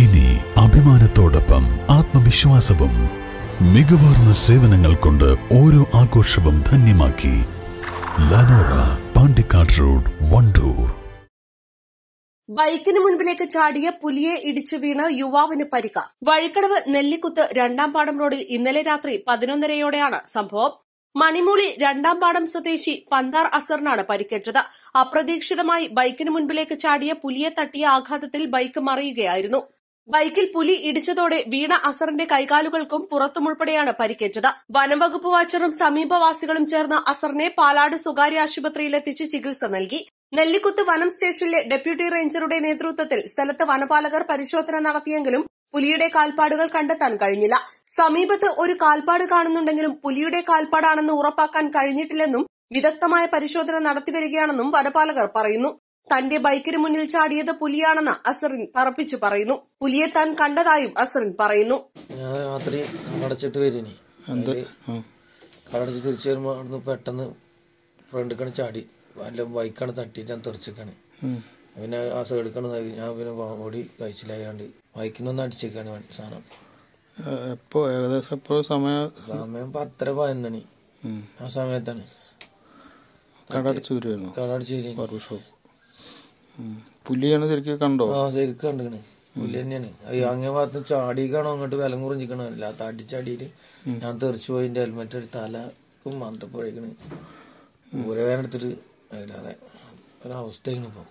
ഇനി അഭിമാനത്തോടൊപ്പം ആത്മവിശ്വാസവും മികവാർന്ന സേവനങ്ങൾ കൊണ്ട് ഓരോ ആഘോഷവും ധന്യമാക്കി ലനോറ പാണ്ടിക്കാട് റോഡ് വണ്ടൂർ. ബൈക്കിന് മുൻപിലേക്ക് ചാടിയ പുലിയെ ഇടിച്ചു വീണ് യുവാവിന് പരിക്ക. വഴിക്കടവ് നെല്ലിക്കുത്ത് രണ്ടാം പാടം റോഡിൽ ഇന്നലെ രാത്രി പതിനൊന്നരയോടെയാണ് സംഭവം. മണിമൂളി രണ്ടാം പാടം സ്വദേശി പന്താർ അസറിനാണ് പരിക്കേറ്റത്. അപ്രതീക്ഷിതമായി ബൈക്കിന് മുൻപിലേക്ക് ചാടിയ പുലിയെ തട്ടിയ ആഘാതത്തിൽ ബൈക്ക് മറിയുകയായിരുന്നു. ബൈക്കിൽ പുലി ഇടിച്ചതോടെ വീണ അസറിന്റെ കൈകാലുകൾക്കും പുറത്തുമുൾപ്പെടെയാണ് പരിക്കേറ്റത്. വനംവകുപ്പ് വാച്ചറും സമീപവാസികളും ചേർന്ന് അസറിനെ പാലാട് സ്വകാര്യ ആശുപത്രിയിലെത്തിച്ച് ചികിത്സ നൽകി. നെല്ലിക്കുത്ത് വനം സ്റ്റേഷനിലെ ഡെപ്യൂട്ടി റേഞ്ചറുടെ നേതൃത്വത്തിൽ സ്ഥലത്ത് വനപാലകർ പരിശോധന നടത്തിയെങ്കിലും പുലിയുടെ കാൽപ്പാടുകൾ കണ്ടെത്താൻ കഴിഞ്ഞില്ല. സമീപത്ത് ഒരു കാൽപ്പാട് കാണുന്നുണ്ടെങ്കിലും പുലിയുടെ കാൽപ്പാടാണെന്ന് ഉറപ്പാക്കാൻ കഴിഞ്ഞിട്ടില്ലെന്നും വിദഗ്ധമായ പരിശോധന നടത്തിവരികയാണെന്നും വനപാലകർ പറയുന്നു. തന്റെ ബൈക്കിന് മുന്നിൽ ചാടിയത് പുലിയാണെന്ന് അസറിൻ പറപ്പിച്ചു പറയുന്നു. പുലിയെ താൻ കണ്ടതായും അസറിൻ പറയുന്നു. ഞാൻ രാത്രി കടച്ചിട്ട് വരിനി. കടച്ച് തിരിച്ചു വരുമ്പോ അവിടുന്ന് പെട്ടെന്ന് ഫ്രണ്ടിക്കാണ് ചാടി. വല്ല ബൈക്കാണ് തട്ടിയിട്ട് ഞാൻ തെറിച്ചിക്കാണ്. പിന്നെ ആ സൈഡിക്കാണ് ഞാൻ പിന്നെ ഓടി കഴിച്ചിലായാണ്ട് ബൈക്കിനൊന്നും അടിച്ചേക്കാണ് സാധനം. എപ്പോ? ഏകദേശം എപ്പോ സമയം? സമയം പത്തര പതിനൊന്നണി. ആ സമയത്താണ്. കടടച്ച് വരുമായിരുന്നു കടടിച്ച് വരി ബാർബർ ഷോപ്പ് പുലിയാണ് ശരിക്കും കണ്ടോ? ആ ശരിക്കും കണ്ടിക്കണ്. പുലി തന്നെയാണ്. അങ്ങേ ഭാഗത്ത് ചാടിക്കാണോ അങ്ങോട്ട് വിലം കുറിഞ്ഞിക്കണോ? അല്ല തടിച്ചടിയിട്ട് ഞാൻ തെറിച്ചു പോയി എന്റെ ഹെൽമെറ്റ് ഒരു തലക്കും മന്തപ്പോഴേക്കണ് ഊരവേദന എടുത്തിട്ട് അതിലാതെ ഒരവസ്ഥയാണ് ഇപ്പൊ.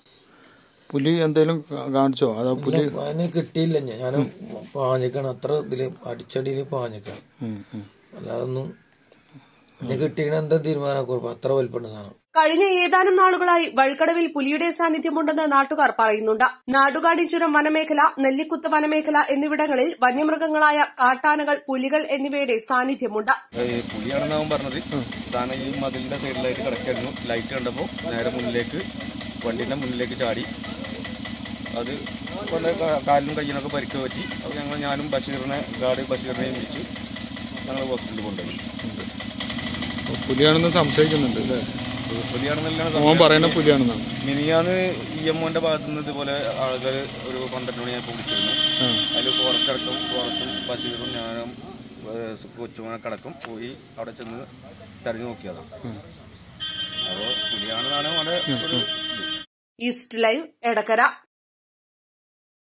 പുലി എന്തേലും കാണിച്ചോ? അതാ പുലി അതിന് കിട്ടിയില്ല ഞാൻ. പാഞ്ഞിക്കാണ്. അത്ര ഇതിൽ അടിച്ചടിയിൽ പാഞ്ഞിക്കാണ്. അല്ലാതൊന്നും എന്താ തീരുമാനക്കുറപ്പ് അത്ര വലിപ്പമുണ്ട് സാധനം. കഴിഞ്ഞ ഏതാനും നാളുകളായി വഴിക്കടവിൽ പുലിയുടെ സാന്നിധ്യമുണ്ടെന്ന് നാട്ടുകാർ പറയുന്നുണ്ട്. നാടുകാടി ചുരം വനമേഖല നെല്ലിക്കുത്ത് വനമേഖല എന്നിവിടങ്ങളിൽ വന്യമൃഗങ്ങളായ കാട്ടാനകൾ പുലികൾ എന്നിവയുടെ സാന്നിധ്യമുണ്ട്. ഈ പുലിയാണെന്ന് അവൻ പറഞ്ഞത്. താൻ ഈ മതിലിന്റെ സൈഡിലായിട്ട് കിടക്കായിരുന്നു. ലൈറ്റ് കണ്ടപ്പോൾ നേരെ മുന്നിലേക്ക് വണ്ടിന്റെ മുന്നിലേക്ക് ചാടി. അത് കൊണ്ട് കാ- കാലിനും കയ്യിനൊക്കെ പരിക്ക് പറ്റി. അപ്പോൾ ഞങ്ങൾ ഞാനും ബഷീറിനെ ഗാർഡ് ബഷീറിനെയും വിളിച്ച് ഞങ്ങൾ ഹോസ്പിറ്റലിൽ കൊണ്ടുപോയി. പുലിയാണെന്ന് സംശയിക്കുന്നുണ്ട്. അല്ലേ പുലിയാണെന്നെല്ലാം മോൻ പറയുന്ന പുലിയാണെന്നാണ്. മിനിയാന്ന് ഇ എം ഒന്റെ ഭാഗത്തു നിന്ന് ഇതുപോലെ ആളുകൾ ഒരു പന്ത്രണ്ട് മണി ഞാൻ വിളിച്ചിരുന്നു അതിൽ ഫോറസ്റ്റ് അടക്കം ഫോറസ്റ്റും ഞാനും ഞാനും കടക്കും പോയി അവിടെ ചെന്ന് തെരഞ്ഞു നോക്കിയതാണ് അപ്പോൾ പുലിയാണെന്നാണ് അവിടെ ഈസ്റ്റ് ലൈവ് എടക്കര.